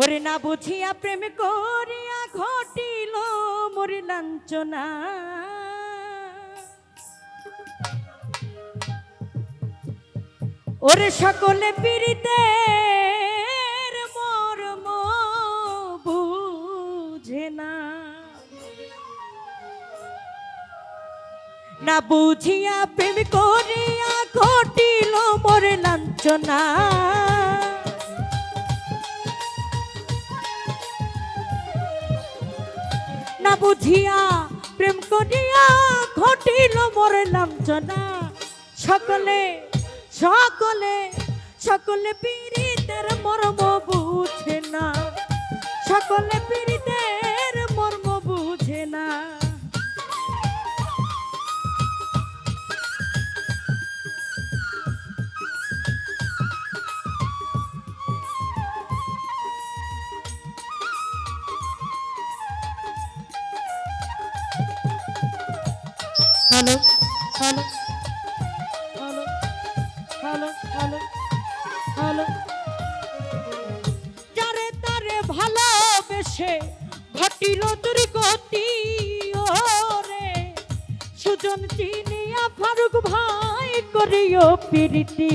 ওরে না বুঝিয়া প্রেম করিয়া ঘটিল মরি লাঞ্ছনা। ওরে সকলে পীড়িতে না বুঝিয়া প্রেম করিয়া ঘটিল মরে লাঞ্ছনা। বুঝিয়া প্রেম করিয়া ঘটিল মরে লাঞ্ছনা সকলে সকলে সকলে পীড়িতের মরম সুজন চিনিয়া ফারুক ভাই করিও প্রীতি।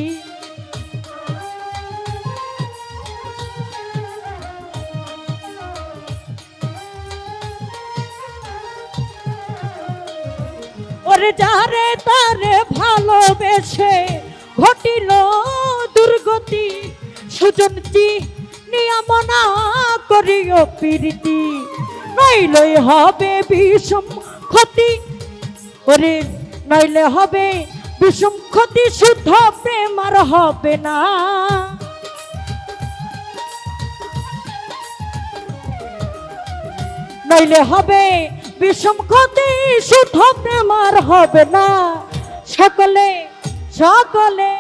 ওরে যারে তারে ভালোবেসে ঘটিল দুর্গতি সুজনটি নিয়মনা করিও প্রীতি। নইলই হবে বিষম ক্ষতি ওরে নইলে হবে বিষম ক্ষতি, শুদ্ধ প্রেম আর হবে না। নইলে হবে বিষম ক্ষতি, শুদ্ধ প্রেম আর হবে না। সকলে সকলে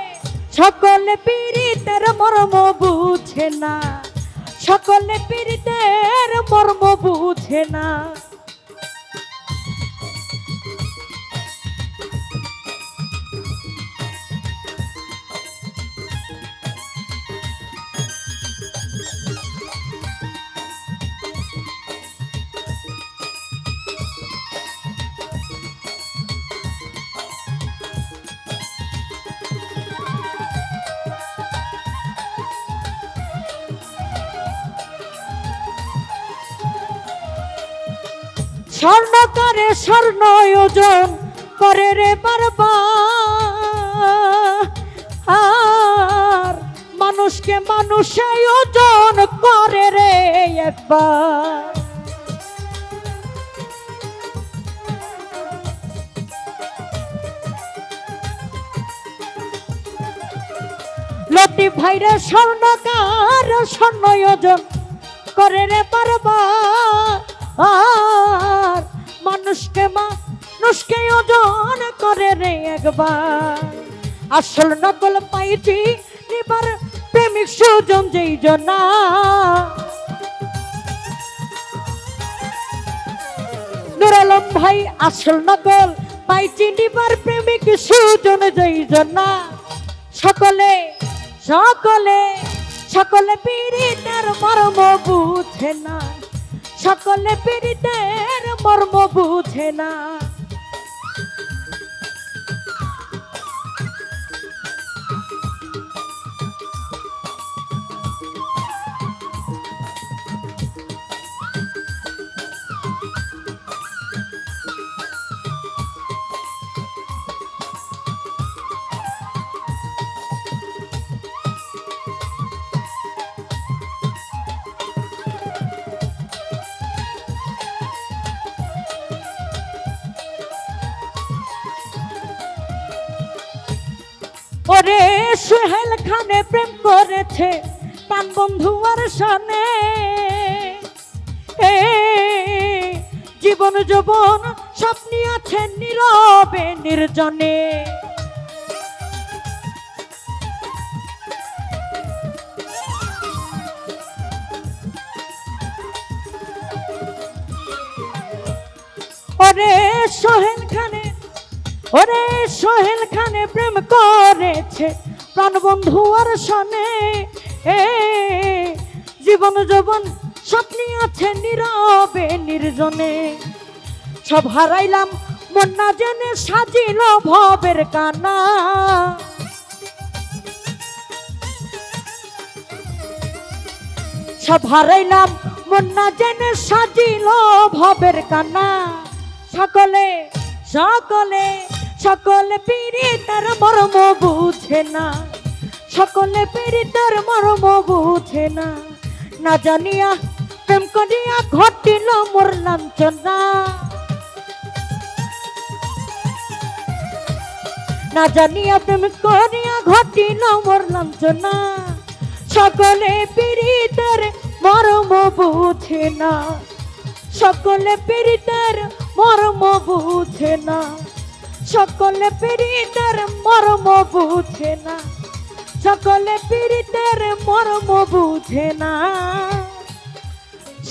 সকলে পীড়িতের মর্ম বুঝে না। সকলে পীড়িতের মর্ম বুঝে না। স্বর্ণকারে স্বর্ণ ওজন করে রে আর মানুষকে মানুষে ওজন করে রে একবার। লতি ভাইরে স্বর্ণকার স্বর্ণ ওজন করে রে বারবার একবার। আসল নকল পাইছি এবার প্রেমিক সুজন যেই জনা নুর আলম ভাই, আসল নকল পাইছি নিবার প্রেমিক সুজন যেই জনা সকলে সকলে সকলে পীড়িতের মর্ম বুঝে না। সকলে পীড়িতের মর্ম বুঝে না। সোহেল খানে প্রেম করেছে প্রাণ বন্ধু আর সানে জীবন যৌবন স্বপ্নি আছে নীরবে, নির্জনে। ওরে সোহেল খানে, ওরে সোহেল খানে প্রেম করেছে প্রাণবন্ধু আর সনে এ, জীবন যৌবন স্বপ্নে আছে নীরবে, নির্জনে। সব হারাইলাম, মন না জেনে সাজিল ভবের কানা। সব হারাইলাম, মন না জেনে সাজিল ভবের কানা। সকলে সকলে সকলে পিড়ি তার মর্ম বুঝে না। সকলে পিড়ি তার মর্ম বুঝে না। না জানিয়া, প্রেম করিয়া ঘটিল মোর লাঞ্ছনা। না জানিয়া, প্রেম করিয়া ঘটিল মোর লাঞ্ছনা। সকলে পীড়িতের মর্ম বুঝে না। সকলে পীড়িতের মর্ম বুঝে না। সকলে পীড়িতের মর্ম বুঝে না। সকলে পীড়িতের মর্ম বুঝে না।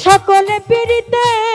সকলে পীড়িতের